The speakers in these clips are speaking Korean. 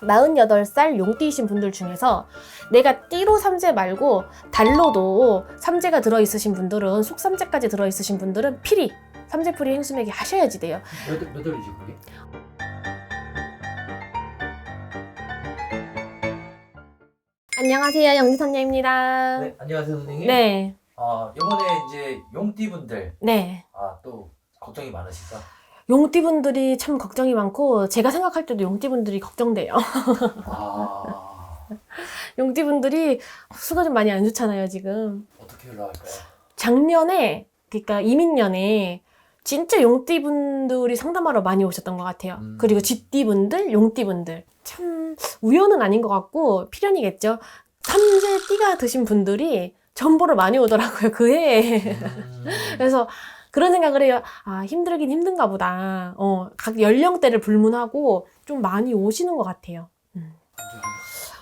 48살 용띠이신 분들 중에서 내가 띠로 삼재 말고 달로도 삼재가 들어있으신 분들은 속삼재까지 들어있으신 분들은 필히 삼재풀이 행수매기 하셔야지 돼요. 몇, 몇 월이지 그게? 안녕하세요. 영지선녀입니다. 네 안녕하세요 선생님. 네. 아 이번에 이제 용띠 분들 네. 아또 걱정이 많으시죠? 용띠분들이 참 걱정이 많고 제가 생각할 때도 용띠분들이 걱정돼요. 아 용띠분들이 수가 좀 많이 안 좋잖아요, 지금. 어떻게 흘러갈까요? 작년에 그러니까 이민년에 진짜 용띠분들이 상담하러 많이 오셨던 것 같아요. 음. 그리고 쥐띠분들, 용띠분들 참 우연은 아닌 것 같고 필연이겠죠. 삼재 띠가 드신 분들이 전보를 많이 오더라고요 그 해에. 음, 그래서 그런 생각을 해요. 아 힘들긴 힘든가 보다. 어, 각 연령대를 불문하고 좀 많이 오시는 것 같아요.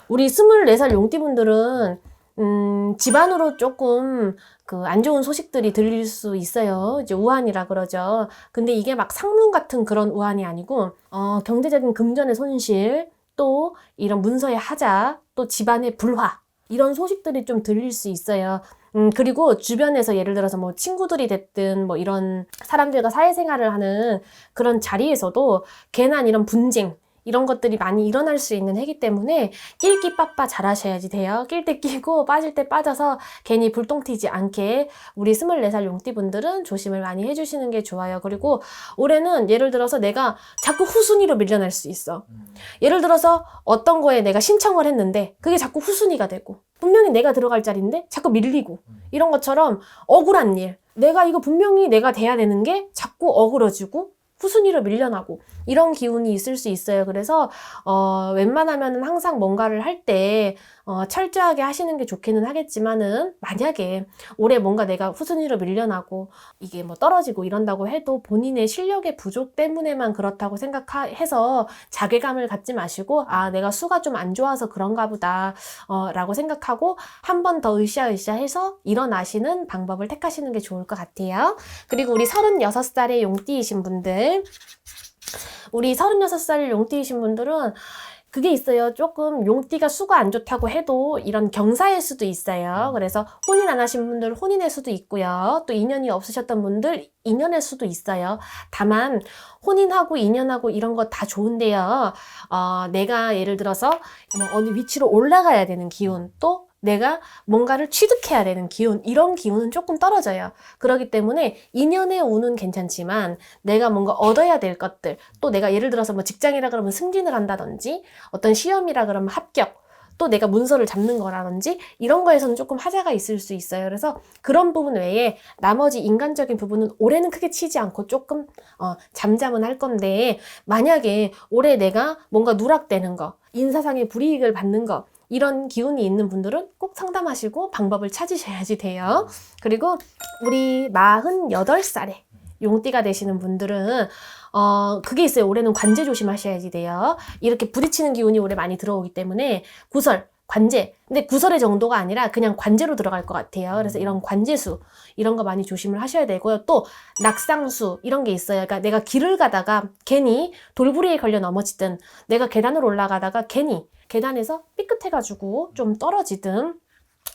우리 24살 용띠분들은 음, 집안으로 조금 그 안 좋은 소식들이 들릴 수 있어요. 이제 우환이라 그러죠. 근데 이게 막 상문 같은 그런 우환이 아니고 어, 경제적인 금전의 손실, 또 이런 문서의 하자, 또 집안의 불화 이런 소식들이 좀 들릴 수 있어요. 음, 그리고 주변에서 예를 들어서 뭐 친구들이 됐든 뭐 이런 사람들과 사회생활을 하는 그런 자리에서도 괜한 이런 분쟁, 이런 것들이 많이 일어날 수 있는 해기 때문에 낄끼 빠빠 잘 하셔야지 돼요. 낄 때 끼고 빠질 때 빠져서 괜히 불똥 튀지 않게 우리 24살 용띠분들은 조심을 많이 해주시는 게 좋아요. 그리고 올해는 예를 들어서 내가 자꾸 후순위로 밀려날 수 있어. 음, 예를 들어서 어떤 거에 내가 신청을 했는데 그게 자꾸 후순위가 되고 분명히 내가 들어갈 자리인데 자꾸 밀리고 음. 이런 것처럼 억울한 일 내가 이거 분명히 내가 돼야 되는 게 자꾸 어그러지고 후순위로 밀려나고 이런 기운이 있을 수 있어요. 그래서 어 웬만하면은 항상 뭔가를 할때 어, 철저하게 하시는 게 좋기는 하겠지만은 만약에 올해 뭔가 내가 후순위로 밀려나고 이게 뭐 떨어지고 이런다고 해도 본인의 실력의 부족 때문에만 그렇다고 생각해서 자괴감을 갖지 마시고 아 내가 수가 좀 안 좋아서 그런가 보다 어, 라고 생각하고 한 번 더 으쌰으쌰 해서 일어나시는 방법을 택하시는 게 좋을 것 같아요. 그리고 우리 36살의 용띠이신 분들 우리 36살 용띠이신 분들은 그게 있어요. 조금 용띠가 수가 안 좋다고 해도 이런 경사일 수도 있어요. 그래서 혼인 안 하신 분들 혼인의 수도 있고요. 또 인연이 없으셨던 분들 인연의 수도 있어요. 다만 혼인하고 인연하고 이런 거 다 좋은데요. 어, 내가 예를 들어서 뭐 어느 위치로 올라가야 되는 기운 또 내가 뭔가를 취득해야 되는 기운 이런 기운은 조금 떨어져요. 그렇기 때문에 인연의 운은 괜찮지만 내가 뭔가 얻어야 될 것들 또 내가 예를 들어서 뭐 직장이라 그러면 승진을 한다든지 어떤 시험이라 그러면 합격 또 내가 문서를 잡는 거라든지 이런 거에서는 조금 하자가 있을 수 있어요. 그래서 그런 부분 외에 나머지 인간적인 부분은 올해는 크게 치지 않고 조금 어, 잠잠은 할 건데 만약에 올해 내가 뭔가 누락되는 거 인사상의 불이익을 받는 거 이런 기운이 있는 분들은 꼭 상담하시고 방법을 찾으셔야지 돼요. 그리고 우리 48살에 용띠가 되시는 분들은 어 그게 있어요. 올해는 관제 조심하셔야지 돼요. 이렇게 부딪히는 기운이 올해 많이 들어오기 때문에 구설 관제. 근데 구설의 정도가 아니라 그냥 관제로 들어갈 것 같아요. 그래서 이런 관제수 이런 거 많이 조심을 하셔야 되고요. 또 낙상수 이런 게 있어요. 그러니까 내가 길을 가다가 괜히 돌부리에 걸려 넘어지든 내가 계단을 올라가다가 괜히 계단에서 삐끗해가지고 좀 떨어지든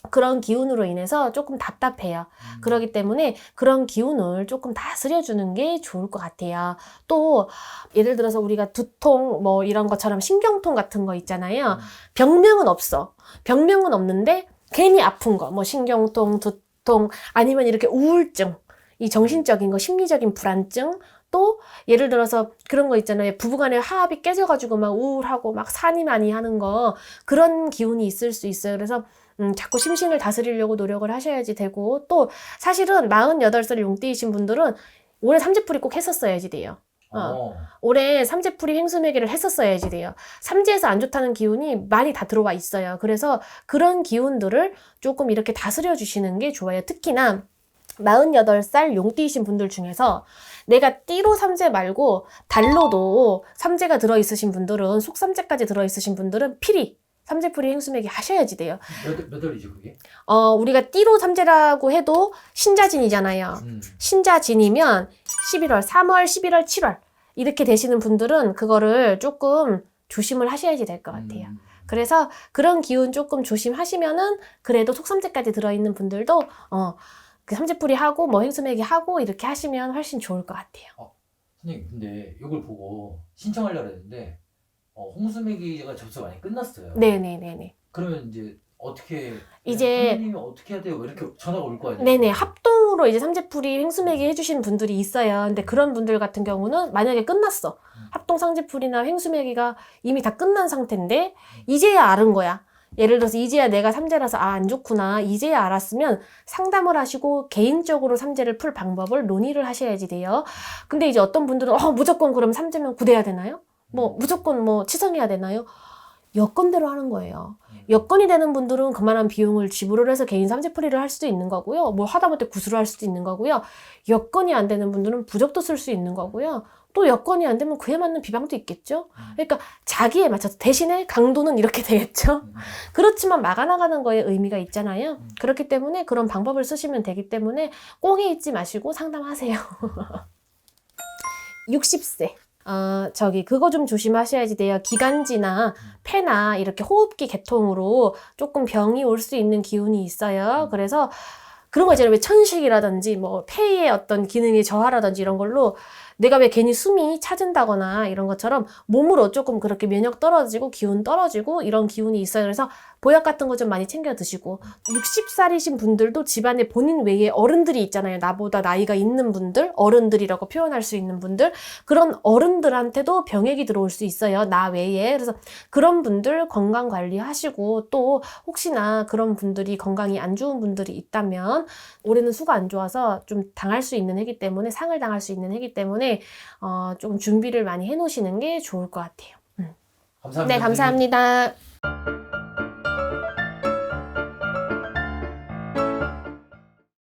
그런 기운으로 인해서 조금 답답해요. 음. 그렇기 때문에 그런 기운을 조금 다스려주는 게 좋을 것 같아요. 또 예를 들어서 우리가 두통 뭐 이런 것처럼 신경통 같은 거 있잖아요. 음. 병명은 없어. 병명은 없는데 괜히 아픈 거, 뭐 신경통, 두통 아니면 이렇게 우울증, 이 정신적인 거, 심리적인 불안증. 또 예를 들어서 그런 거 있잖아요. 부부간의 화합이 깨져가지고 막 우울하고 막 산이 많이 하는 거 그런 기운이 있을 수 있어요. 그래서 음, 자꾸 심신을 다스리려고 노력을 하셔야지 되고 또 사실은 48살 용띠이신 분들은 올해 삼재풀이 꼭 했었어야지 돼요. 어. 어. 올해 삼재풀이 횡수매기를 했었어야지 돼요. 삼재에서 안 좋다는 기운이 많이 다 들어와 있어요. 그래서 그런 기운들을 조금 이렇게 다스려 주시는 게 좋아요. 특히나 48살 용띠이신 분들 중에서 내가 띠로 삼재 말고 달로도 삼재가 들어있으신 분들은 속삼재까지 들어있으신 분들은 필히 삼재풀이 행수매기 하셔야지 돼요. 몇, 몇 월이지 그게? 어, 우리가 띠로 삼재라고 해도 신자진이잖아요. 음. 신자진이면 11월, 3월, 11월, 7월 이렇게 되시는 분들은 그거를 조금 조심을 하셔야지 될 것 같아요. 음. 그래서 그런 기운 조금 조심하시면은 그래도 속삼재까지 들어있는 분들도 어, 그 삼재풀이 하고 뭐 행수매기 하고 이렇게 하시면 훨씬 좋을 것 같아요. 선생님 근데 이걸 보고 신청하려고 했는데 어, 홍수매기가 접수 많이 끝났어요. 네네네네. 그러면 이제 어떻게 이제- 선생님이 어떻게 해야 돼요? 이렇게 전화가 올 거 아니에요? 네네 합동으로 이제 삼재풀이 행수매기 해주신 분들이 있어요. 근데 그런 분들 같은 경우는 만약에 끝났어 음. 합동 상재풀이나 행수매기가 이미 다 끝난 상태인데 이제야 알은 거야. 예를 들어서 이제야 내가 삼재라서 아 안 좋구나 이제야 알았으면 상담을 하시고 개인적으로 삼재를 풀 방법을 논의를 하셔야지 돼요. 근데 이제 어떤 분들은 어 무조건 그럼 삼재면 구대야 되나요? 뭐 무조건 뭐 치성해야 되나요? 여건대로 하는 거예요. 음. 여건이 되는 분들은 그만한 비용을 지불을 해서 개인 삼재풀이를 할 수도 있는 거고요. 뭐 하다못해 구술을 할 수도 있는 거고요. 여건이 안 되는 분들은 부적도 쓸 수 있는 거고요. 또 여건이 안 되면 그에 맞는 비방도 있겠죠. 음. 그러니까 자기에 맞춰서 대신에 강도는 이렇게 되겠죠. 음. 그렇지만 막아나가는 거에 의미가 있잖아요. 음. 그렇기 때문에 그런 방법을 쓰시면 되기 때문에 꽁에 있지 마시고 상담하세요. 60세. 어, 저기, 그거 좀 조심하셔야지 돼요. 기관지나 폐나 이렇게 호흡기 계통으로 조금 병이 올 수 있는 기운이 있어요. 그래서 그런 거 있잖아요. 왜 천식이라든지 뭐 폐의 어떤 기능이 저하라든지 이런 걸로 내가 왜 괜히 숨이 차진다거나 이런 것처럼 몸으로 조금 그렇게 면역 떨어지고 기운 떨어지고 이런 기운이 있어요. 그래서 보약 같은 거 좀 많이 챙겨 드시고 60살이신 분들도 집안에 본인 외에 어른들이 있잖아요. 나보다 나이가 있는 분들, 어른들이라고 표현할 수 있는 분들 그런 어른들한테도 병액이 들어올 수 있어요. 나 외에. 그래서 그런 분들 건강 관리하시고 또 혹시나 그런 분들이 건강이 안 좋은 분들이 있다면 올해는 수가 안 좋아서 좀 당할 수 있는 해기 때문에 상을 당할 수 있는 해기 때문에 어, 좀 준비를 많이 해 놓으시는 게 좋을 것 같아요. 감사합니다. 네. 감사합니다.